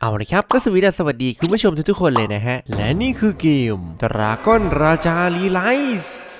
เอาละครับก็สวีดัสสวัสดีคุณผู้ชมทุกๆคนเลยนะฮะ และนี่คือเกมดราก้อนราชาลีไลส์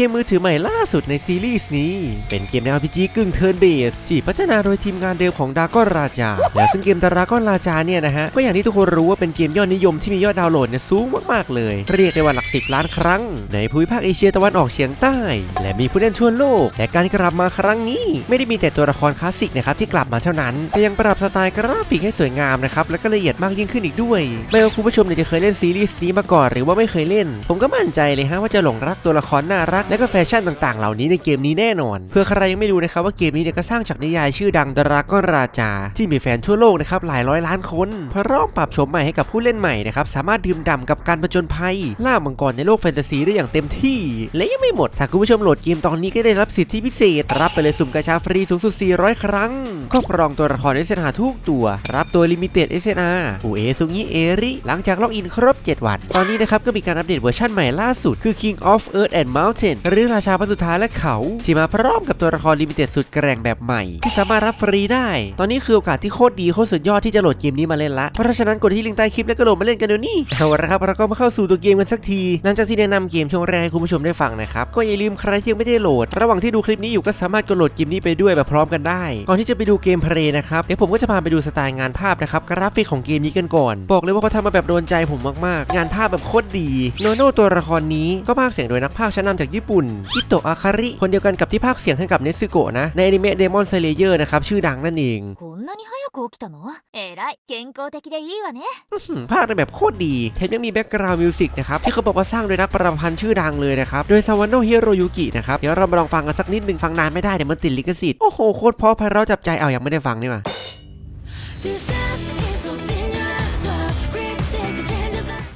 เกมมือถือใหม่ล่าสุดในซีรีส์นี้ เป็นเกมแนว RPG กึ่งเทิร์นเบสที่พัฒนาโดยทีมงานเดิมของดาก้อนราชาและซึ่งเกมดาราก้อนราชาเนี่ยนะฮะก็อย่างที่ทุกคนรู้ว่าเป็นเกมยอดนิยมที่มียอดดาวน์โหลดเนี่ยสูงมากๆเลย เรียกได้ว่าหลักสิบล้านครั้ง ในภูมิภาคเอเชียตะวันออกเฉียงใต้ และมีผู้เล่นทั่วโลก และการกลับมาครั้งนี้ ไม่ได้มีแต่ตัวละครคลาสสิกนะครับที่กลับมาเท่านั้นแต่ยังปรับสไตล์กราฟิกให้สวยงามนะครับและก็ละเอียดมากยิ่งขึ้นอีกด้วย ไม่ว่าคุณผู้ชมเนี่ยจะเคยเล่นซีรีส์นี้มาก่อนหรือว่าไม่เคยเล่น ผมก็มั่นใจเลยฮะว่าจะหลงรักตัวละครน่ารักและก็แฟชั่นต่างๆ เหล่านี้ในเกมนี้แน่นอน เพื่อใครยังไม่รู้นะครับว่าเกมนี้เนี่ยก็สร้างจากนิยายชื่อดังดราก้อนราชาที่มีแฟนทั่วโลกนะครับหลายร้อยล้านคนพร้อมปรับโฉมใหม่ให้กับผู้เล่นใหม่นะครับสามารถดื่มด่ำกับการผจญภัย ล่ามังกรในโลกแฟนตาซีได้อย่างเต็มที่ และยังไม่หมดถ้าคุณผู้ชมโหลดเกมตอนนี้ก็ได้รับสิทธิพิเศษ รับไปเลยสุ่มกาชาฟรีสูงสุด 400 ครั้งครอบครองตัวละคร SNR ทุกตัว รับตัวลิมิเต็ด SNR อูเอซุงิเอริหลังจากล็อกอินครบ 7 วัน ตอนนี้นะครับก็มีการอัปเดตเวอร์ชันใหม่ล่าสุดคือ King of Earth and Mountain หรือราชาพระสุธายและเขา ที่มาพร้อมกับตัวละครลิมิเต็ดสุดแกร่งแบบใหม่ ที่สามารถรับฟรีได้ ตอนนี้คือโอกาสที่โคตรดีโคตรสุดยอดที่จะโหลดเกมนี้มาเล่นละ เพราะฉะนั้นกดที่ลิงก์ใต้คลิปแล้วก็โหลดมาเล่นกันเดี๋ยวนี้เอาละครับเราก็มาเข้าสู่ตัวเกมกันสักทีหลังจากที่แนะนำเกมช่วงแรกให้คุณผู้ชมได้ฟังนะครับก็อย่าลืมใครที่ยังไม่ได้โหลด ระหว่างที่ดูคลิปนี้อยู่ก็สามารถกดโหลดเกมนี้ไปด้วยแบบพร้อมกันได้ก่อนที่จะไปดูเกมเพลย์นะครับเดี๋ยวผมก็จะพาไปดูสไตล์งานภาพนะครับกราฟิกของเกมนี้กันก่อน บอกเลยว่าเขาทำมาแบบโดนใจผมมากๆ งานภาพแบบโคตรดีโนโน่ตัวละครนี้ก็พากย์เสียงโดยนักพากย์ชั้นนำจากญปุ่น คิโตะอาคาริ คนเดียวกันกับที่พากย์เสียงให้กับเนซึโกะนะ ในอนิเมะเดมอนเซเลเยอร์นะครับชื่อดังนั่นเอง こんなに早く起きたのえらい健康的でいいわね อืมภาคในแบบโคตรดีแถมยังมีแบ็กกราวด์มิวสิกนะครับ ที่เขาบอกว่าสร้างโดยนักประพันธ์ชื่อดังเลยนะครับ โดยซาวานโนฮิโรยุกินะครับ เดี๋ยวเรามาลองฟังกันสักนิดหนึ่งฟังนานไม่ได้เดี๋ยวมันติดลิขสิทธิ์ โอ้โห โคตรเพราะไพเราะจับใจเอายังไม่ได้ฟังนี่มา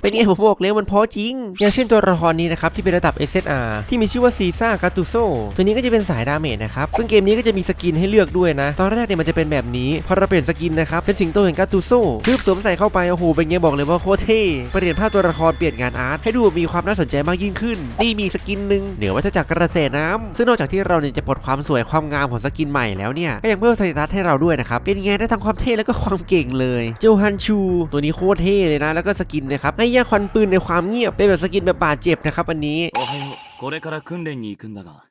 เป็นไงผมบอกเลยมันเพราะจริง อย่างเช่นตัวละครนี้นะครับที่เป็นระดับ SSR ที่มีชื่อว่าซีซ่ากาตูโซตัวนี้ก็จะเป็นสายดาเมจนะครับซึ่งเกมนี้ก็จะมีสกินให้เลือกด้วยนะ ตอนแรกเนี่ยมันจะเป็นแบบนี้พอเราเปลี่ยนสกินนะครับเป็นสิงโตแห่งกาตูโซคืบสวมใส่เข้าไปโอ้โหเป็นไงบอกเลยว่าโคตรเท่เปลี่ยนภาพตัวละครเปลี่ยนงานอาร์ตให้ดูมีความน่าสนใจมากยิ่งขึ้น นี่มีสกินหนึ่งเหนือวัฏจักรกระแสน้ำซึ่งนอกจากที่เราเนี่ยจะปลดความสวยความงามของสกินใหม่แล้วเนี่ยก็ยังเพิ่มสเตตัสให้เราด้วยนะครับเป็นไงได้ทั้งความเท่แล้วก็ความเก่งเลย เจฮันชู ตัวนี้โคตรเท่เลยนะ แล้วก็สกินนะครับให้ยกควันปืนในความเงียบเป็นแบบสกินแบบบาดเจ็บนะครับอันนี้ おはよう。これから訓練に行くんだが、一緒に行かな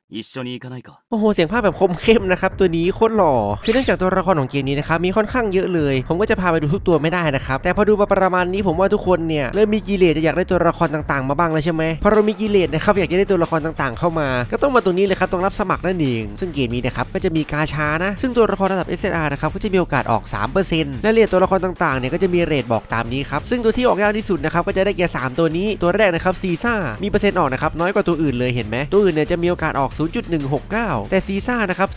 いか。 โอ้โห เสียงภาพแบบคมเข้มนะครับ ตัวนี้โคตรหล่อ คือเนื่องจากตัวละครของเกมนี้นะครับ มีค่อนข้างเยอะเลย ผมก็จะพาไปดูทุกตัวไม่ได้นะครับ แต่พอดูมาประมาณนี้ผมว่าทุกคนเนี่ย เริ่มมีกิเลสจะอยากได้ตัวละครต่างๆ มาบ้างแล้วใช่ไหมพอเรามีกิเลสนะครับอยากจะได้ตัวละครต่างๆ เข้ามา ก็ต้องมาตัวนี้เลยครับต้องรับสมัครนั่นเอง ซึ่งเกมนี้นะครับก็จะมีกาชานะ ซึ่งตัวละครระดับ SSR นะครับก็จะมีโอกาสออก 3%และเรทตัวละครต่างๆ เนี่ยก็จะมีเรทบอกตามนี้ครับ ซึ่งตัวที่ออกยากที่สุดนะครับก็จะได้แก่สามตัวนี้ ตัวแรกนะครับซีซ่ามีเปอร์เซ็นต์ออกนะครับน้อยกว่าตัวอื่นเลยเห็นไหมตัวอื่นเนี่ยจะมีโอกาสออก0.169 แต่ซีซ่านะครับ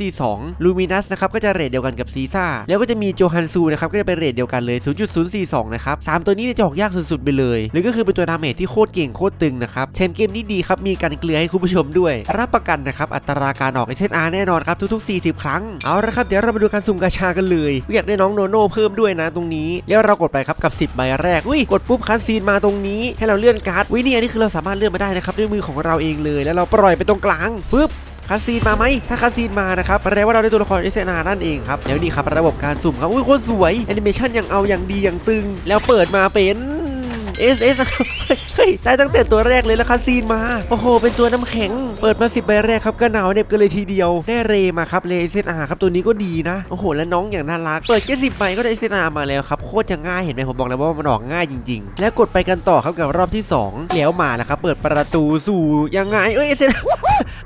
0.042 ลูมินัสนะครับก็จะเรทเดียวกันกับซีซ่า แล้วก็จะมีโจฮันซูนะครับก็จะเป็นเรทเดียวกันเลย 0.042 นะครับสามตัวนี้จะออกยากสุดๆไปเลย หรือก็คือเป็นตัวดาเมจที่โคตรเก่งโคตรตึงนะครับแถมเกมนี้ดีครับ มีการเกลือให้คุณผู้ชมด้วย รับประกันนะครับ อัตราการออก SNR แน่นอนครับทุก ๆ 40 ครั้ง เอาละครับ เดี๋ยวเรามาดูการสุ่มกาชากันเลย อยากได้น้องโนโน่เพิ่มด้วยนะตรงนี้ แล้วเรากดไปครับกับ 10 ใบแรก อุ้ย กดปุ๊บคัสซีนมาตรงนี้ ให้เราเลื่อนการ์ดวินี่อันนี้คือเราสามารถเลื่อนมาได้นะครับด้วยมือของเราเองเลย แล้วเราปล่อยไปตรงกลางปึ๊บคาซีนมาไหมถ้าคาซีนมานะครับแปลว่าเราได้ตัวละคร SNR นั่นเองครับแล้วนี่ครับระบบการสุ่มครับอุ้ยโคตรสวยแอนิเมชันยังเอาอย่างดีอย่างตึง แล้วเปิดมาเป็น S S เอสเฮ้ยได้ตั้งแต่ตัวแรกเลยแล้วคาซีนมา โอ้โห เป็นตัวน้ำแข็ง เปิดมา10ใบแรกครับก็หนาวเหน็บกันเลยทีเดียวได้เรมาครับเลเซนอาครับตัวนี้ก็ดีนะ โอ้โห แล้วน้องอย่างน่ารัก เปิดแค่สิบใบก็ได้เซนอามาแล้วครับ โคตรจะง่ายเห็นไหมผมบอกแล้วว่ามันออกง่ายจริง ๆ แล้วกดไปกันต่อครับกับรอบที่สองแล้วมาแล้วครับ เปิดประตูสู่ยังไง เอ้ยเซน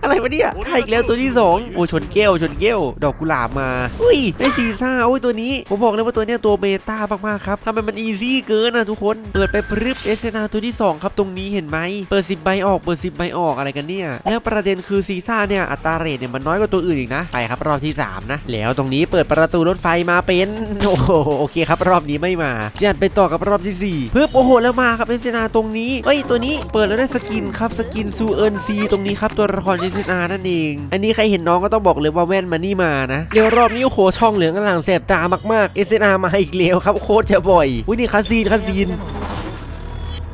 อะไรวะเนี่ยถ่ายอีกแล้วตัวที่สองโอ้ชนแก้วชนแก้วดอกกุหลาบมา อุ้ยได้ซีซ่าโอ้ยตัวนี้ ผมบอกเลยว่าตัวเนี้ยตัวเบต้ามากๆครับทำไมมันอีซี่เกินนะทุกคน เปิดไปพรึึบเอสนาตัวที่ 2 ครับตรงนี้เห็นไหมเปิด 10 ใบออกเปิด 10 ใบออกอะไรกันเนี่ย แล้วประเด็นคือซีซ่าเนี่ยอัตราเรทเนี่ยมันน้อยกว่าตัวอื่นอีกนะ ไปครับรอบที่ 3 นะ แล้วตรงนี้เปิดประตูรถไฟมาเป็นโอ้โหโอเคครับรอบนี้ไม่มาจัดไปต่อกับรอบที่4ปึ๊บโอ้โหแล้วมาครับเอสนาตรงนี้เอ้ยตัวนี้เปิดแล้วได้สกินครับสกินซูเอิร์นซีตรงนี้ครับตัวละครเอสนานั่นเอง อันนี้ใครเห็นน้องก็ต้องบอกเลยว่าแว่นมานี่มานะเดี๋ยวรอบนี้โอ้โหช่องเหลืองอล่างแสบตามากๆ SNR มาอีกแล้วครับโคตรจะบ่อยอุ้ยนี่คาซีนคาซีน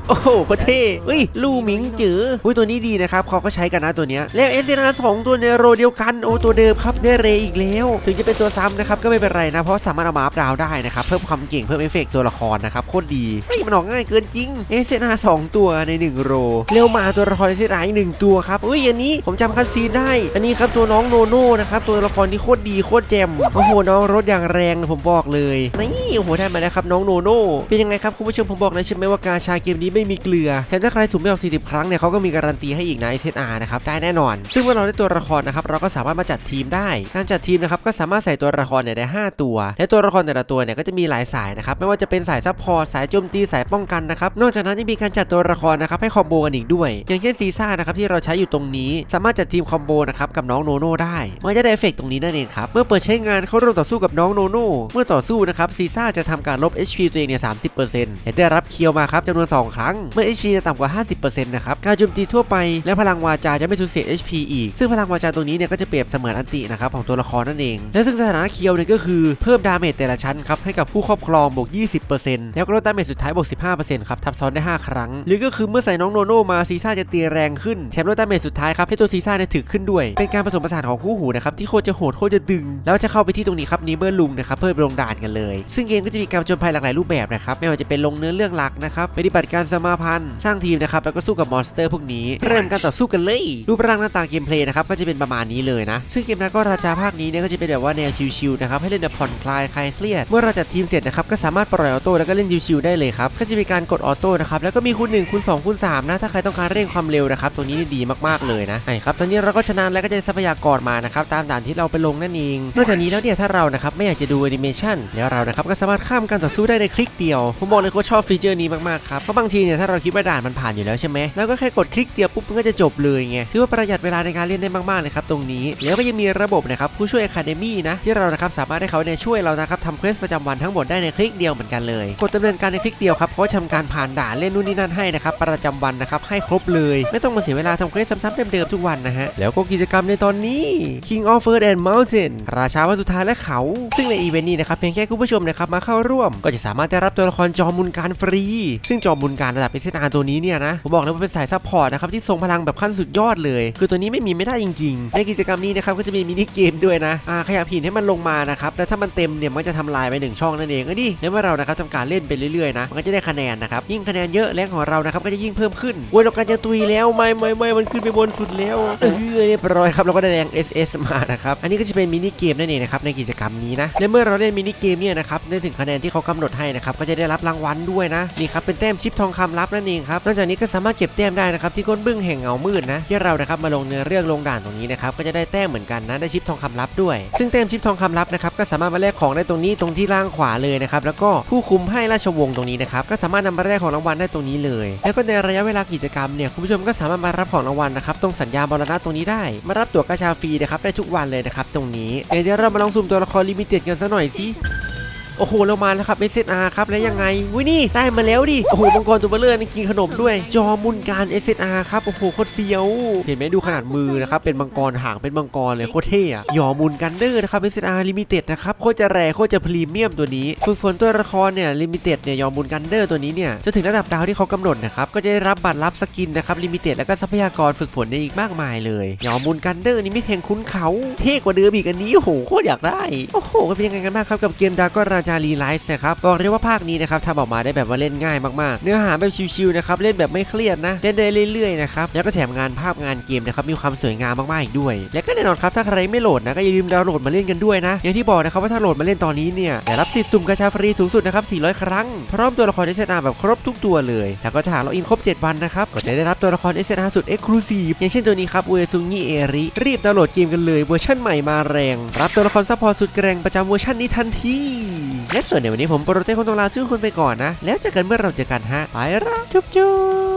โอ้โหโคตรเท่เฮ้ยลู่หมิงจืออุ้ยตัวนี้ดีนะครับเขาก็ใช้กันนะตัวเนี้ยแล้วเอสเอ็นอาร์สองตัวในโรเดียวกันโอ้ตัวเดิมครับได้เรอีกแล้ว ถึงจะเป็นตัวซ้ำนะครับก็ไม่เป็นไรนะเพราะสามารถเอามาอัพดาวน์ได้นะครับเพิ่มความเก่งเพิ่มเอฟเฟกต์ตัวละครนะครับโคตรดีเฮ้ยมันออกง่ายเกินจริงเอสเอ็นอาร์สองตัวใน1โรเร็วมาตัวละครเอสเอ็นอาร์อีกหนึ่งตัวครับเฮ้ยอันนี้ผมจำคันซีนได้ อันนี้ครับตัวน้องโนโน่นะครับตัวละครที่โคตรดีโคตรแจ่มโอ้โหน้องรถอย่างแรงผมบอกเลยนี่โอ้โหได้มาแล้วครับน้องโนโน่เป็นยังไงครับคุณผู้ชมผมบอกเลยใช่ไหมว่ากาชาเกมนี้ไม่มีเกลือแถมถ้าใครสุ่มไม่ออก 40 ครั้งเนี่ยเขาก็มีการันตีให้อีกนะ SSR นะครับได้แน่นอน ซึ่งเมื่อเราได้ตัวละครนะครับเราก็สามารถมาจัดทีมได้ การจัดทีมนะครับก็สามารถใส่ตัวละครเนี่ยได้ 5 ตัว และตัวละครแต่ละตัวเนี่ยก็จะมีหลายสายนะครับไม่ว่าจะเป็นสายซัพพอร์ตสายโจมตีสายป้องกันนะครับนอกจากนั้นยังมีการจัดตัวละครนะครับให้คอมโบกันอีกด้วย อย่างเช่นซีซ่านะครับที่เราใช้อยู่ตรงนี้ สามารถจัดทีมคอมโบนะครับกับน้องโนโน่ได้มันจะได้เอฟเฟกต์ตรงนี้นั่นเองครับเมื่อเปิดใช้งานเข้าร่วมต่อสู้กับน้องโนโน่เมื่อต่อสู้นะครับซีซ่าจะทำการลบ HP ตัวเองเนี่ย30%และได้รับเคียวมาครับจำนวน2ครั้งเมื่อ HP จะต่ำกว่า 50%นะครับ การโจมตีทั่วไปและพลังวาจาจะไม่สูญเสีย HP อีก ซึ่งพลังวาจาตรงนี้เนี่ยก็จะเปรียบเสมือนอันตินะครับของตัวละครนั่นเอง และซึ่งสถานะเคียวเนี่ยก็คือเพิ่มดาเมจแต่ละชั้นครับให้กับผู้ครอบครองบวก 20%แล้วก็ลดดาเมจสุดท้ายบวก 15%ครับทับซ้อนได้ 5 ครั้ง หรือก็คือเมื่อใส่น้องโนโน่มาซีซ่าจะตีแรงขึ้นแถมลดดาเมจสุดท้ายครับให้ตัวซีซ่าเนี่ยถึกขึ้นด้วย เป็นการผสมผสานของคู่หูนะครับที่โคตรจะโหดโคตรจะดึง แล้วจะเข้าไปที่ตรงนี้ครับนีเบอร์ลุงนะครับเพื่อไปลงด่านกันเลย ซึ่งเกมก็จะมีการจญภัยหลากหลายรูปแบบนะครับไม่ว่าจะเป็นลงเนื้อเรื่องหลักนะครับปฏิบัติการสมาพันธ์สร้างทีมนะครับแล้วก็สู้กับมอนสเตอร์พวกนี้ เริ่มการต่อสู้กันเลย รูปร่างหน้าตาเกมเพลย์นะครับก็จะเป็นประมาณนี้เลยนะ ซึ่งเกมนั้นก็ราชาภาคนี้เนี่ยก็จะเป็นแบบว่าแนวชิวๆนะครับให้เล่นแบบผ่อนคลายคลายเครียด เมื่อเราจัดทีมเสร็จนะครับก็สามารถปล่อยออโต้แล้วก็เล่นชิวๆได้เลยครับก็จะมีการกดออโต้นะครับแล้วก็มีคูณ1คูณ2คูณ3นะถ้าใครต้องการเร่งความเร็วนะครับตัวนี้นี่ดีมากๆเลยนะไอ้ครับตอนนี้เราก็ชนะแล้วก็จะได้ทรัพยากรมานะครับตามด่านที่เราไปลงนั่นเองนอกจากนี้แล้วเนี่ยถ้าเรานะครับไม่อยากจะดูแอนิเมชันแล้วเรานะครับก็สามารถข้ามการต่อสู้ได้ในคลิกเดียวผมบอกเลยว่าชอบฟีเจอร์นี้มากๆครับเพราะบางทีเนี่ยถ้าเราคิดว่าด่านมันผ่านอยู่แล้วใช่ไหมแล้วก็แค่กดคลิกเดียวปุ๊บมันก็จะจบเลยไงถือว่าประหยัดเวลาในการเล่นได้มากๆเลยครับตรงนี้ แล้วก็ยังมีระบบนะครับผู้ช่วย Academy นะที่เรานะครับสามารถให้เขาเนี่ยช่วยเรานะครับทำเควสประจำวันทั้งหมดได้ในคลิกเดียวเหมือนกันเลยกดดำเนินการในคลิกเดียวครับเขาทำการผ่านด่านเล่นนู่นนี่นั่นให้นะครับประจำวันนะครับให้ครบเลย ไม่ต้องมาเสียเวลาทำเควสซ้ำๆเดิมๆทุกวันนะฮะแล้วก็กิจกรรมในตอนนี้ King of Earth and Mountain ราชาวัสุดท้ายและเขา ซึ่งในอีเวนต์นี้นะครับเพียงแค่คุณผู้ชมนะครับมาเข้าร่วม ก็จะสามารถได้รับตัวละครจอมุนการฟรี ซึ่งจอมุนการระดับเอเซนาตัวนี้เนี่ยนะผมบอกเลยว่าเป็นสายซัพพอร์ตนะครับที่ทรงพลังแบบขั้นสุดยอดเลย คือตัวนี้ไม่มีไม่ได้จริง ๆ ในกิจกรรมนี้นะครับก็จะมีมินิเกมด้วยนะอ่าขยับหินให้มันลงมานะครับแล้วถ้ามันเต็มเนี่ยมันจะทำลายไปหนึ่งช่องนั่นเองก็ดิแล้วเมื่อเรานะครับทำการเล่นไปเรื่อยๆนะมันก็จะได้คะแนนนะครับยิ่งคะแนนเยอะแรงของเรานะครับก็จะยิ่งเพิ่มขึ้นโอ้ยเราการจะตุยแล้วไม่ไม่ไม่มันขึ้นไปบนสุดแล้วเออเรียบร้อยครับเราก็ได้แรง SS มานะครับอันนี้ก็จะเป็นมินิเกมนั่นเองนะครับในกิจกรรมนี้นะและเมื่อเราเล่นมินิเกมเนี่ยนะครับได้ถึงคะแนนที่เขากำหนดให้นะครับก็จะได้รับรางวัลด้วยนะนี่ครับเป็นแต้มชิปทองคำลับนั่นเองครับนอกจากนี้ก็สามารถเก็บแต้มได้นะครับที่ก้นบึ้งแห่งเงามืดนะที่เรานะครับมาลงเนื้อเรื่องลงด่านตรงนี้นะครับก็จะได้แต้มเหมือนกันนะได้ชิปทองคำลับด้วย ซึ่งแต้มชิปทองคำลับนะครับก็สามารถมาแลกของได้ตรงนี้ตรงที่ล่างขวาเลยนะครับแล้วก็ผู้คุมให้ราชวงศ์ตรงนี้นะครับก็สามารถนำมาแลกของรางวัลได้ตรงนี้เลย แล้วก็ในระยะเวลากิจกรรมเนี่ยคุณผู้ชมก็สามารถมารับของรางวัลนะครับตรงสัญญาณบรณะตรงนี้ได้ มารับตั๋วกาชาฟรีนะครับได้ทุกวันเลยนะครับตรงนี้เดี๋ยวเรามาลองสุ่มตัวละครลิมิเต็ดกันสักหน่อยสิ อ้โหเรามาแล้วครับ SSR ครับแล้วยังไงวินี่ได้มาแล้วดิโอ้โหมังกรตัวเบลเลอร์นี่กินขนมด้วย จอมุนการ SSR ครับโอ้โหโคตรเฟี้ยวเห็นไหมดูขนาดมือนะครับเป็นมังกรหางเป็นมังกรเลยโคตรเท่อะยอมุนกันเดอร์นะครับ SSR Limited นะครับโคตรจะแรงโคตรจะพรีเมียมตัวนี้ฝึกฝนตัวละครเนี่ย Limited เนี่ยยอมุนกันเดอร์ตัวนี้เนี่ยจะถึงระดับดาวที่เขากำหนดนะครับก็จะได้รับบัตรรับสกินนะครับ Limited แล้วก็ทรัพยากรฝึกฝนได้อีกมากมายเลยยอมุนกันเดอร์นี่ไม่เพียงคุ้นเขาเท่กว่าเดิมอีกอันนี้โอ้โหโคตรอยากได้โอ้โหเป็นยังไงกันบ้างครับกับเกมดาก็ราจารีไลซ์นะครับบอกเลยว่าภาคนี้นะครับทำออกมาได้แบบว่าเล่นง่ายมากๆ เนื้อหาแบบชิวๆนะครับเล่นแบบไม่เครียดนะเล่นได้เรื่อยๆนะครับแล้วก็แถมงานภาพงานเกมนะครับมีความสวยงามมากๆอีกด้วย และก็แน่นอนครับถ้าใครไม่โหลดนะก็อย่าลืมดาวน์โหลดมาเล่นกันด้วยนะ อย่างที่บอกนะครับว่าถ้าโหลดมาเล่นตอนนี้เนี่ยได้รับสิทธิ์สุ่มกาชาฟรีสูงสุดนะครับ 400 ครั้ง พร้อมตัวละคร SNR แบบครบทุกตัวเลย แล้วก็ถ้าหาเราอินครบ 7 วันนะครับ ก็จะได้รับตัวละคร SNR สุด Exclusive อย่างเช่นตัวนี้ครับเวซุงิเอริรีบดาวน์โหลดเกมกันเลยเวอร์ชันใหม่มาแรง รับตัวละครซัพพอร์ตสุดแกร่งประจำเวอร์ชันนี้ทันที และส่วนในวันนี้ผมโปรเต้คนต้องลาชื่อคุณไปก่อนนะ แล้วเจอกันเมื่อเราเจอกันฮะไปละจุ๊บจุ๊บ